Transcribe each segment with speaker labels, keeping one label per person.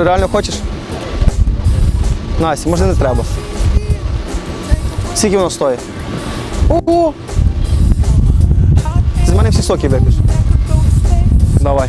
Speaker 1: що реально хочеш? Настя, може не треба. Скільки воно стоїть? Ого! З мене всі соки вип'єш. Давай.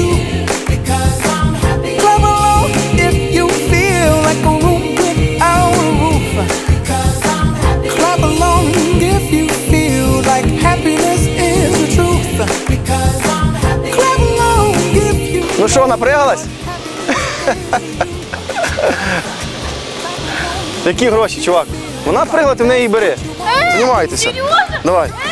Speaker 1: що, напрягалась? Які гроші, чувак? Вона пригла, ти в неї бери. Е, Знімайтеся. Давай. Е,